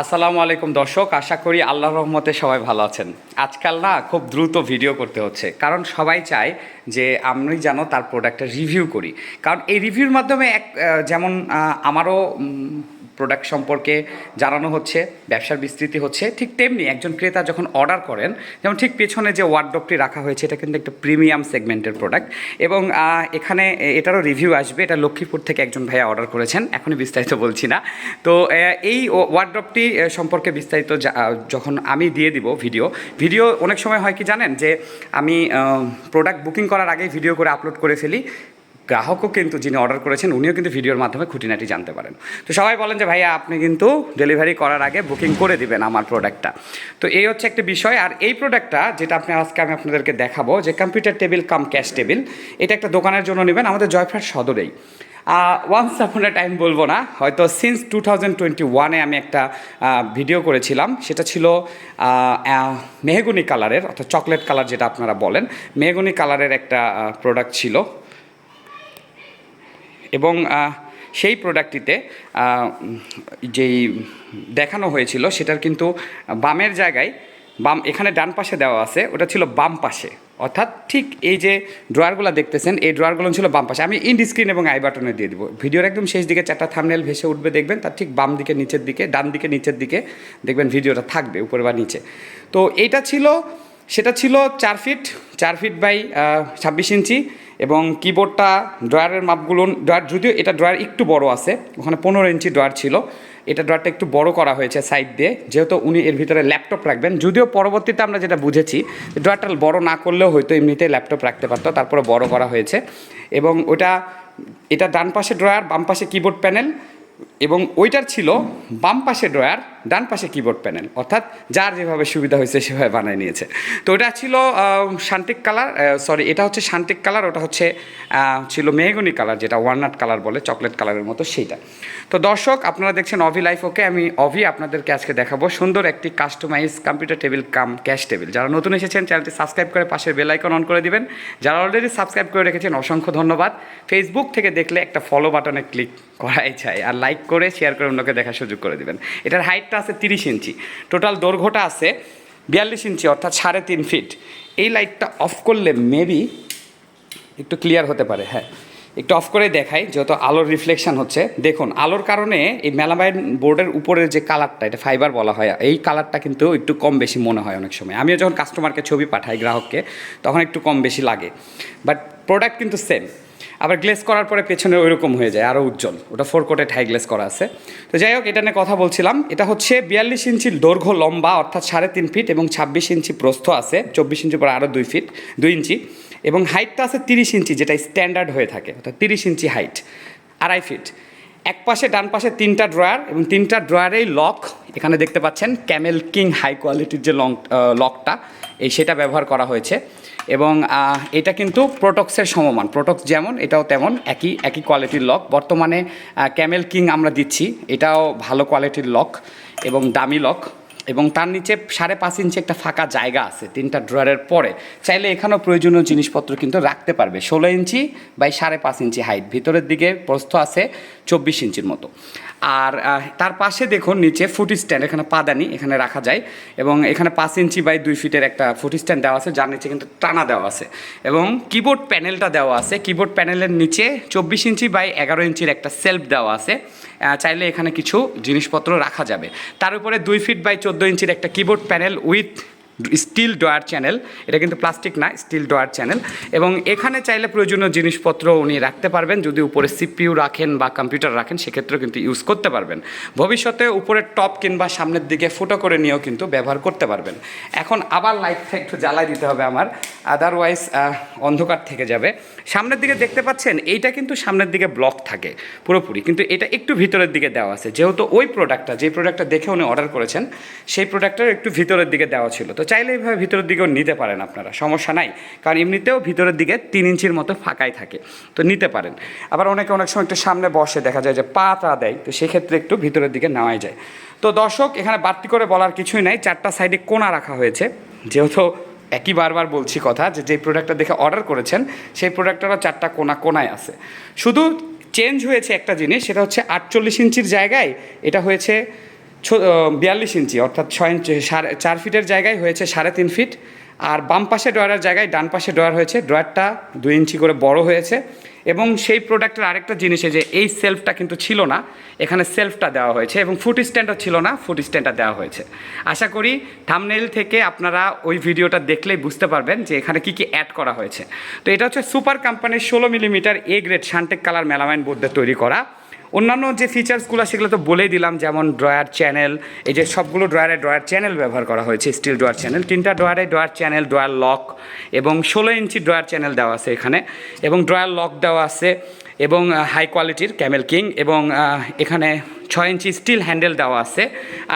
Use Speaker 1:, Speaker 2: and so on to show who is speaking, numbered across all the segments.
Speaker 1: আসসালামু আলাইকুম দর্শক, আশা করি আল্লাহ রহমতে সবাই ভালো আছেন। আজকাল না খুব দ্রুত ভিডিও করতে হচ্ছে, কারণ সবাই চায় যে আমি যেন তার প্রোডাক্টটা রিভিউ করি। কারণ এই রিভিউর মাধ্যমে এক যেমন আমারও প্রোডাক্ট সম্পর্কে জানানো হচ্ছে, ব্যবসার বিস্তৃতি হচ্ছে, ঠিক তেমনি একজন ক্রেতা যখন অর্ডার করেন, যেমন ঠিক পেছনে যে ওয়ার্ডরোবটি রাখা হয়েছে, এটা কিন্তু একটা প্রিমিয়াম সেগমেন্টের প্রোডাক্ট এবং এখানে এটারও রিভিউ আসবে, এটা লক্ষ্মীপুর থেকে একজন ভাইয়া অর্ডার করেছেন, এখনই বিস্তারিত বলছি না। তো এই ওয়ার্ডরোবটি সম্পর্কে বিস্তারিত যখন আমি দিয়ে দিব ভিডিও ভিডিও অনেক সময় হয় কি জানেন? যে আমি প্রোডাক্ট বুকিং করার আগেই ভিডিও করে আপলোড করে ফেলি গ্রাহকও কিন্তু যিনি অর্ডার করেছেন, উনিও কিন্তু ভিডিওর মাধ্যমে খুঁটিনাটি জানতে পারেন। তো সবাই বলেন যে, ভাইয়া, আপনি কিন্তু ডেলিভারি করার আগে বুকিং করে দিবেন আমার প্রোডাক্টটা তো এই হচ্ছে একটা বিষয়। আর এই প্রোডাক্টটা যেটা আপনি আজকে আমি আপনাদেরকে দেখাবো, যে computer table cum cash table এটা একটা দোকানের জন্য নেবেন, আমাদের জয়ফ্রাট সদরেই। ওয়ান্স আপন টাইম বলব না, হয়তো সিন্স টু থাউজেন্ড টোয়েন্টি ওয়ানে আমি একটা ভিডিও করেছিলাম। সেটা ছিল মেহগুনি কালারের অর্থাৎ চকলেট কালার যেটা আপনারা বলেন, মেহগুনি কালারের একটা প্রোডাক্ট ছিল। এবং সেই প্রোডাক্টটিতে যেই দেখানো হয়েছিল সেটার কিন্তু বামের জায়গায়, বাম, এখানে ডান পাশে দেওয়া আছে, ওটা ছিল বাম পাশে। অর্থাৎ ঠিক এই যে ড্রয়ারগুলো দেখতেছেন, এই ড্রয়ারগুলো ছিল বাম পাশে। আমি ইন্ড স্ক্রিন এবং আই বাটনে দিয়ে দিব। ভিডিওর একদম শেষ দিকে চারটা থামনেল ভেসে উঠবে, দেখবেন তার ঠিক বাম দিকে, নিচের দিকে, ডান দিকে, নিচের দিকে, দেখবেন ভিডিওটা থাকবে, উপরে বা নিচে। তো এইটা ছিল, সেটা ছিল চার ফিট চার ফিট বাই ছাব্বিশ ইঞ্চি। এবং কিবোর্ডটা ড্রয়ারের মাপগুলো ড্রয়ার যদিও এটা ড্রয়ার একটু বড় আছে, ওখানে পনেরো ইঞ্চি ড্রয়ার ছিল, এটা ড্রয়ারটা একটু বড় করা হয়েছে সাইড দিয়ে, যেহেতু উনি এর ভিতরে ল্যাপটপ রাখবেন, যদিও পরবর্তীতে আমরা যেটা বুঝেছি ড্রয়ারটা বড় না করলেও হয়তো এমনিতে ল্যাপটপ রাখতে পারতো, তারপরে বড় করা হয়েছে, এবং ওটা এটা ডান পাশে ড্রয়ার বাম পাশে কিবোর্ড প্যানেল এবং ওইটার ছিল বাম পাশে ড্রয়ার ডান পাশে কিবোর্ড প্যানেল অর্থাৎ যার যেভাবে সুবিধা হয়েছে সেভাবে বানিয়ে নিয়েছে। তো ওটা ছিল শান্তিক কালার সরি এটা হচ্ছে শান্তিক কালার ওটা হচ্ছে ছিল মেহগনি কালার যেটা ওয়ালনাট কালার বলে চকলেট কালারের মতো সেইটা। তো দর্শক, আপনারা দেখছেন অভি লাইফ ওকে আমি অভি আপনাদেরকে আজকে দেখাবো সুন্দর একটি customise computer table cum cash table যারা নতুন এসেছেন চ্যানেলটি সাবস্ক্রাইব করে পাশের বেল আইকন অন করে দিবেন। যারা অলরেডি সাবস্ক্রাইব করে রেখেছেন, অসংখ্য ধন্যবাদ। ফেসবুক থেকে দেখলে একটা ফলো বাটনে ক্লিক করাই চাই আর লাইক করে শেয়ার করে অন্যকে দেখার সুযোগ করে দিবেন। এটার হাইটটা আছে তিরিশ ইঞ্চি। টোটাল দৈর্ঘ্যটা আছে বিয়াল্লিশ ইঞ্চি, অর্থাৎ সাড়ে তিন ফিট এই লাইটটা অফ করলে মেবি একটু ক্লিয়ার হতে পারে হ্যাঁ। একটু অফ করে দেখাই যেহেতু আলোর রিফ্লেকশন হচ্ছে। দেখুন, আলোর কারণে এই মেলামাইন বোর্ডের উপরের যে কালারটা এটা ফাইবার বলা হয়, এই কালারটা কিন্তু একটু কম বেশি মনে হয় অনেক সময়। আমিও যখন কাস্টমারকে ছবি পাঠাই গ্রাহককে, তখন একটু কম বেশি লাগে। বাট প্রোডাক্ট কিন্তু সেম আবার গ্লেস করার পরে পেছনে ওইরকম হয়ে যায় আরও উজ্জ্বল। ওটা ফোর কোটেড হাই গ্লেস করা আছে। তো যাই হোক, এটা নিয়ে কথা বলছিলাম। এটা হচ্ছে বিয়াল্লিশ ইঞ্চি দৈর্ঘ্য লম্বা, অর্থাৎ সাড়ে তিন ফিট এবং ছাব্বিশ ইঞ্চি প্রস্থ আছে, চব্বিশ ইঞ্চি পরে আরও দুই ফিট দুই ইঞ্চি। এবং হাইটটা আছে তিরিশ ইঞ্চি, যেটা স্ট্যান্ডার্ড হয়ে থাকে, অর্থাৎ তিরিশ ইঞ্চি হাইট আড়াই ফিট এক পাশে, ডান পাশে তিনটা ড্রয়ার এবং তিনটা ড্রয়ারেই লক এখানে দেখতে পাচ্ছেন ক্যামেল কিং হাই কোয়ালিটির যে লং লকটা এই সেটা ব্যবহার করা হয়েছে। এবং এটা কিন্তু প্রোটক্সের সমমান। প্রোটক্স যেমন, এটাও তেমন, একই একই কোয়ালিটির লক বর্তমানে ক্যামেল কিং আমরা দিচ্ছি। এটাও ভালো কোয়ালিটির লক এবং দামি লক এবং তার নিচে সাড়ে পাঁচ ইঞ্চি একটা ফাঁকা জায়গা আছে, তিনটা ড্রয়ারের পরে। চাইলে এখানেও প্রয়োজনীয় জিনিসপত্র কিন্তু রাখতে পারবে। ষোলো ইঞ্চি বাই সাড়ে পাঁচ ইঞ্চি হাইট ভিতরের দিকে প্রস্থ আছে চব্বিশ ইঞ্চির মতো। আর তার পাশে দেখুন নিচে ফুট স্ট্যান্ড এখানে পাদানি এখানে রাখা যায়। এবং এখানে পাঁচ ইঞ্চি বাই দুই ফিটের একটা ফুট স্ট্যান্ড দেওয়া আছে, যার নিচে কিন্তু টানা দেওয়া আছে। এবং কিবোর্ড প্যানেলটা দেওয়া আছে। কিবোর্ড প্যানেলের নিচে চব্বিশ ইঞ্চি বাই এগারো ইঞ্চির একটা সেলফ দেওয়া আছে। চাইলে এখানে কিছু জিনিসপত্র রাখা যাবে। তার উপরে দুই ফিট বাই চোদ্দ ইঞ্চির একটা keyboard panel with steel drawer channel, এটা কিন্তু প্লাস্টিক না, স্টিল ডয়ার চ্যানেল। এবং এখানে চাইলে প্রয়োজনীয় জিনিসপত্র উনি রাখতে পারবেন, যদি উপরে সিপিইউ রাখেন বা কম্পিউটার রাখেন, সেক্ষেত্রেও কিন্তু ইউজ করতে পারবেন। ভবিষ্যতে উপরের টপ কিংবা সামনের দিকে ফুটো করে নিয়েও কিন্তু ব্যবহার করতে পারবেন। এখন আবার লাইটটা একটু জ্বালাই দিতে হবে আমার আদারওয়াইজ অন্ধকার থেকে যাবে। সামনের দিকে দেখতে পাচ্ছেন, এইটা কিন্তু সামনের দিকে ব্লক থাকে, পুরোপুরি। কিন্তু এটা একটু ভিতরের দিকে দেওয়া আছে। যেহেতু ওই প্রোডাক্টটা যে প্রোডাক্টটা দেখে উনি অর্ডার করেছেন, সেই প্রোডাক্টটার একটু ভিতরের দিকে দেওয়া ছিল। তো চাইলে এইভাবে ভিতরের দিকেও নিতে পারেন আপনারা, সমস্যা নাই। কারণ এমনিতেও ভিতরের দিকে তিন ইঞ্চির মতো ফাঁকাই থাকে, তো নিতে পারেন। আবার অনেকে অনেক সময় একটু সামনে বসে দেখা যায় যে পা তা দেয়, তো সেক্ষেত্রে একটু ভিতরের দিকে নেওয়াই যায়। তো দর্শক, এখানে বাড়তি করে বলার কিছুই নাই, চারটা সাইডে কোনা রাখা হয়েছে। যেহেতু একই বারবার বলছি কথা যে যে প্রোডাক্টটা দেখে অর্ডার করেছেন, সেই প্রোডাক্টটারও চারটা কোনা কোনায় আছে। শুধু চেঞ্জ হয়েছে একটা জিনিস, সেটা হচ্ছে আটচল্লিশ ইঞ্চির জায়গায় এটা হয়েছে বিয়াল্লিশ ইঞ্চি, অর্থাৎ ছয় ইঞ্চি, সাড়ে চার ফিটের জায়গায় হয়েছে সাড়ে তিন ফিট, আর বাম পাশে ড্রয়ারের জায়গায় ডান পাশে ড্রয়ার হয়েছে, ড্রয়ারটা দুই ইঞ্চি করে বড় হয়েছে। এবং সেই প্রোডাক্টের আরেকটা জিনিসে যে, এই সেলফটা কিন্তু ছিল না, এখানে সেলফটা দেওয়া হয়েছে এবং ফুট স্ট্যান্ডও ছিল না, ফুট স্ট্যান্ডটা দেওয়া হয়েছে। আশা করি থামনেল থেকে আপনারা ওই ভিডিওটা দেখলেই বুঝতে পারবেন যে এখানে কি কি অ্যাড করা হয়েছে। তো এটা হচ্ছে সুপার কোম্পানির ষোলো মিলিমিটার এ গ্রেড শান্টেক কালার মেলামাইন বোর্ডে তৈরি করা। অন্যান্য যে ফিচার্সগুলো সেগুলো তো বলেই দিলাম, যেমন ড্রয়ার চ্যানেল এই যে সবগুলো ড্রয়ারে ড্রয়ার চ্যানেল ব্যবহার করা হয়েছে স্টিল ড্রয়ার চ্যানেল তিনটা ড্রয়ারে ড্রয়ার চ্যানেল ড্রয়ার লক এবং ষোলো ইঞ্চি ড্রয়ার চ্যানেল দেওয়া আছে এখানে। এবং ড্রয়ার লক দেওয়া আছে এবং হাই কোয়ালিটির ক্যামেল কিং এবং এখানে ছয় ইঞ্চি স্টিল হ্যান্ডেল দেওয়া আছে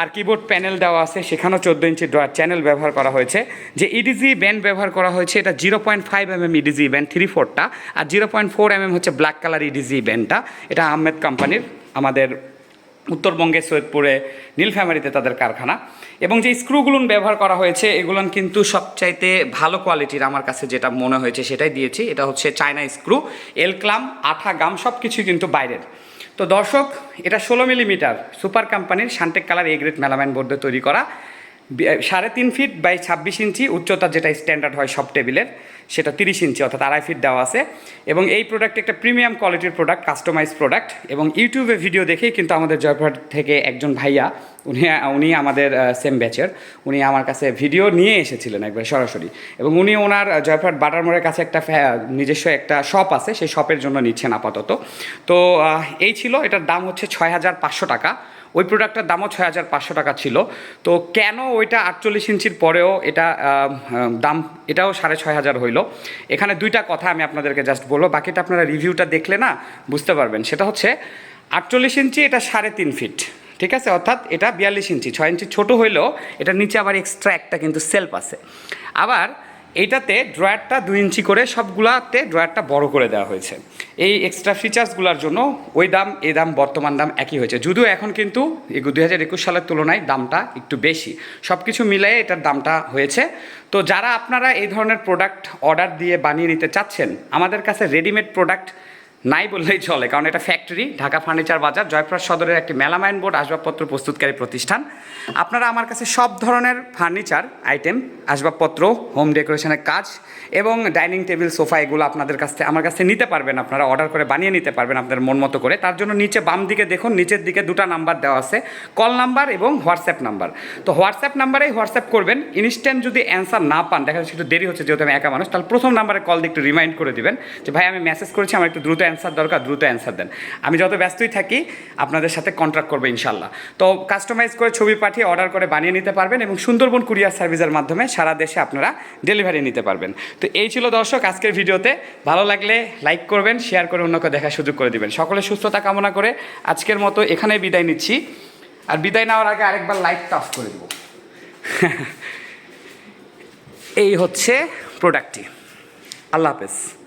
Speaker 1: আর কিবোর্ড প্যানেল দেওয়া আছে, সেখানেও চোদ্দ ইঞ্চি ড্রয়ার চ্যানেল ব্যবহার করা হয়েছে। যে ইডিজি ব্যান্ড ব্যবহার করা হয়েছে, এটা zero point five M M EDG band three ফোরটা আর zero point four M M হচ্ছে ব্ল্যাক কালার ইডিজি ব্যান্ডটা এটা আহমেদ কোম্পানির আমাদের উত্তরবঙ্গের সৈয়দপুরে নীলফ্যামারিতে তাদের কারখানা। এবং যে স্ক্রুগুলো ব্যবহার করা হয়েছে, এগুলো কিন্তু সবচাইতে ভালো কোয়ালিটির আমার কাছে যেটা মনে হয়েছে সেটাই দিয়েছি। এটা হচ্ছে চায়না স্ক্রু এল ক্লাম আঠা গাম সব কিছুই কিন্তু বাইরের। তো দর্শক, এটা ষোলো মিলিমিটার সুপার কোম্পানির শান্টেক কালার এ গ্রেড মেলামাইন বোর্ডে তৈরি করা। সাড়ে তিন ফিট বাই ছাব্বিশ ইঞ্চি উচ্চতা যেটা স্ট্যান্ডার্ড হয় সব টেবিলের সেটা তিরিশ ইঞ্চি, অর্থাৎ আড়াই ফিট দেওয়া আছে। এবং এই প্রোডাক্ট একটা প্রিমিয়াম কোয়ালিটির প্রোডাক্ট কাস্টমাইজ প্রোডাক্ট এবং ইউটিউবে ভিডিও দেখেই কিন্তু আমাদের জয়পুরহাট থেকে একজন ভাইয়া, উনি উনি আমাদের সেম ব্যাচের উনি আমার কাছে ভিডিও নিয়ে এসেছিলেন একবার সরাসরি। এবং উনি ওনার জয়পুরহাট বাটার মোড়ের কাছে একটা নিজস্ব একটা শপ আছে, সেই শপের জন্য নিচ্ছেন আপাতত। তো এই ছিল, এটার দাম হচ্ছে ছয় হাজার পাঁচশো টাকা। ওই প্রোডাক্টটার দামও ছয় হাজার পাঁচশো টাকা ছিল। তো কেন ওইটা আটচল্লিশ ইঞ্চির পরেও এটা দাম, এটাও সাড়ে ছয় হাজার হইল? এখানে দুইটা কথা আমি আপনাদেরকে জাস্ট বলব। বাকিটা আপনারা রিভিউটা দেখলে না বুঝতে পারবেন। সেটা হচ্ছে আটচল্লিশ ইঞ্চি এটা সাড়ে তিন ফিট ঠিক আছে? অর্থাৎ এটা বিয়াল্লিশ ইঞ্চি, ছয় ইঞ্চি ছোটো হইলেও এটার নিচে আবার এক্সট্রা একটা কিন্তু সেলফ আছে। আবার এইটাতে ড্রয়ারটা দু ইঞ্চি করে সবগুলাতে ড্রয়ারটা বড় করে দেওয়া হয়েছে। এই এক্সট্রা ফিচার্সগুলোর জন্য ওই দাম এই দাম, বর্তমান দাম একই হয়েছে। যদিও এখন কিন্তু দুই হাজার একুশ সালের তুলনায় দামটা একটু বেশি। সব কিছু মিলিয়ে এটার দামটা হয়েছে। তো যারা আপনারা এই ধরনের প্রোডাক্ট অর্ডার দিয়ে বানিয়ে নিতে চাচ্ছেন, আমাদের কাছে রেডিমেড প্রোডাক্ট নাই বললেই চলে, কারণ এটা ফ্যাক্টরি ঢাকা ফার্নিচার বাজার জয়পুরহাট সদরের একটি মেলামাইন বোর্ড, আসবাবপত্র প্রস্তুতকারী প্রতিষ্ঠান। আপনারা আমার কাছে সব ধরনের ফার্নিচার আইটেম আসবাবপত্র হোম ডেকোরেশনের কাজ এবং ডাইনিং টেবিল সোফা এগুলো আপনাদের কাছ থেকে, আমার কাছে নিতে পারবেন আপনারা অর্ডার করে বানিয়ে নিতে পারবেন আপনাদের মন মতো করে। তার জন্য নিচে বাম দিকে দেখুন, নিচের দিকে দুটো নাম্বার দেওয়া আছে কল নাম্বার এবং হোয়াটসঅ্যাপ নাম্বার তো হোয়াটসঅ্যাপ নাম্বারেই হোয়াটসঅ্যাপ করবেন ইনস্ট্যান্ট যদি অ্যান্সার না পান, দেখা যাচ্ছে একটু দেরি হচ্ছে, যেহেতু আমি একা মানুষ, তাহলে প্রথম নাম্বারে কল দিয়ে একটু রিমাইন্ড করে দিবেন যে, ভাই, আমি মেসেজ করেছি, আমার একটু দ্রুত অ্যান্সার দরকার, দ্রুত অ্যান্সার দেন। আমি যত ব্যস্তই থাকি, আপনাদের সাথে কন্ট্রাক্ট করব ইনশাল্লাহ। তো কাস্টমাইজ করে ছবি পাঠিয়ে অর্ডার করে বানিয়ে নিতে পারবেন এবং সুন্দরবন কুরিয়ার সার্ভিসের মাধ্যমে সারা দেশে আপনারা ডেলিভারি নিতে পারবেন। তো এই ছিল দর্শক আজকের ভিডিওতে। ভালো লাগলে লাইক করবেন শেয়ার করে অন্যকে দেখার সুযোগ করে দিবেন। সকলে সুস্থতা কামনা করে আজকের মতো এখানে বিদায় নিচ্ছি। আর বিদায় নেওয়ার আগে আরেকবার লাইটটা অফ করে দেবো। এই হচ্ছে প্রোডাক্টটি আল্লাহ হাফেজ।